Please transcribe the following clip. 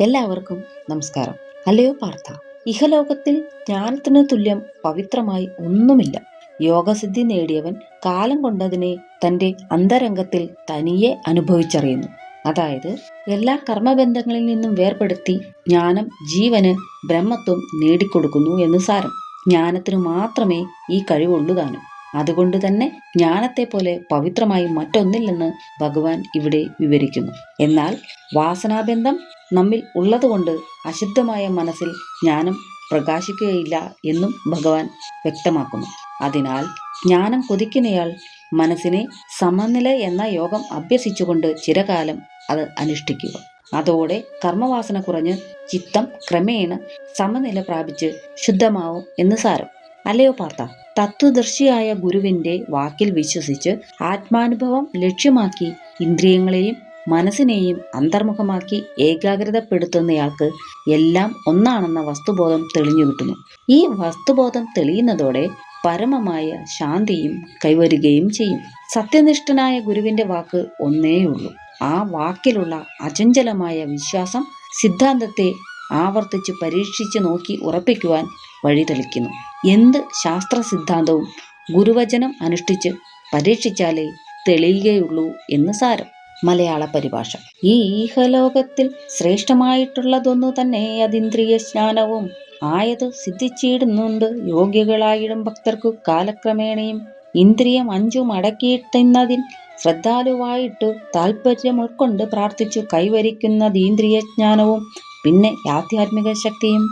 എല്ലാവർക്കും നമസ്കാരം. അല്ലയോ പാർത്ഥ ഇഹലോകത്തിൽ ജ്ഞാനത്തിന് തുല്യം പവിത്രമായി ഒന്നുമില്ല. യോഗസിദ്ധി നേടിയവൻ കാലം കൊണ്ടതിനെ തന്റെ അന്തരംഗത്തിൽ തനിയെ അനുഭവിച്ചറിയുന്നു. അതായത് എല്ലാ കർമ്മബന്ധങ്ങളിൽ നിന്നും വേർപെടുത്തി ജ്ഞാനം ജീവന് ബ്രഹ്മത്വം നേടിക്കൊടുക്കുന്നു എന്ന് സാരം. ജ്ഞാനത്തിനു മാത്രമേ ഈ കഴിവുള്ളൂ താനും. അതുകൊണ്ട് തന്നെ ജ്ഞാനത്തെ പോലെ പവിത്രമായി മറ്റൊന്നില്ലെന്ന് ഭഗവാൻ ഇവിടെ വിവരിക്കുന്നു. എന്നാൽ വാസനാബന്ധം നമ്മിൽ ഉള്ളതുകൊണ്ട് അശുദ്ധമായ മനസ്സിൽ ജ്ഞാനം പ്രകാശിക്കുകയില്ല എന്നും ഭഗവാൻ വ്യക്തമാക്കുന്നു. അതിനാൽ ജ്ഞാനം കൊതിക്കുന്നയാൾ മനസ്സിനെ സമനില എന്ന യോഗം അഭ്യസിച്ചുകൊണ്ട് ചിരകാലം അത് അനുഷ്ഠിക്കുക. അതോടെ കർമ്മവാസന കുറഞ്ഞ് ചിത്തം ക്രമേണ സമനില പ്രാപിച്ച് ശുദ്ധമാവും എന്ന് സാരം. അല്ലയോ പാർത്ത തത്വദർശിയായ ഗുരുവിന്റെ വാക്കിൽ വിശ്വസിച്ച് ആത്മാനുഭവം ലക്ഷ്യമാക്കി ഇന്ദ്രിയങ്ങളെയും മനസ്സിനെയും അന്തർമുഖമാക്കി ഏകാഗ്രതപ്പെടുത്തുന്നയാൾക്ക് എല്ലാം ഒന്നാണെന്ന വസ്തുബോധം തെളിഞ്ഞു കിട്ടുന്നു. ഈ വസ്തുബോധം തെളിയുന്നതോടെ പരമമായ ശാന്തിയും കൈവരുകയും ചെയ്യും. സത്യനിഷ്ഠനായ ഗുരുവിന്റെ വാക്ക് ഒന്നേയുള്ളൂ. ആ വാക്കിലുള്ള അചഞ്ചലമായ വിശ്വാസം സിദ്ധാന്തത്തെ ആവർത്തിച്ച് പരീക്ഷിച്ചു നോക്കി ഉറപ്പിക്കുവാൻ വഴി തെളിക്കുന്നു എന്ത് ശാസ്ത്ര സിദ്ധാന്തവും ഗുരുവചനം അനുഷ്ഠിച്ച് പരീക്ഷിച്ചാലേ തെളിയുകയുള്ളൂ എന്ന് സാരം. മലയാള പരിഭാഷ. ഈ ഈഹലോകത്തിൽ ശ്രേഷ്ഠമായിട്ടുള്ളതൊന്നു തന്നെ അതിന്ദ്രിയ സ്നാനവും ആയത് സിദ്ധിച്ചിടുന്നുണ്ട് യോഗ്യകളായിടും ഭക്തർക്കു കാലക്രമേണയും. ഇന്ദ്രിയം അഞ്ചും അടക്കിയിട്ടുന്നതിൽ ശ്രദ്ധാലുവായിട്ട് താല്പര്യം ഉൾക്കൊണ്ട് പ്രാർത്ഥിച്ചു കൈവരിക്കുന്നത് ജ്ഞാനവും പിന്നെ ആധ്യാത്മിക ശക്തിയും.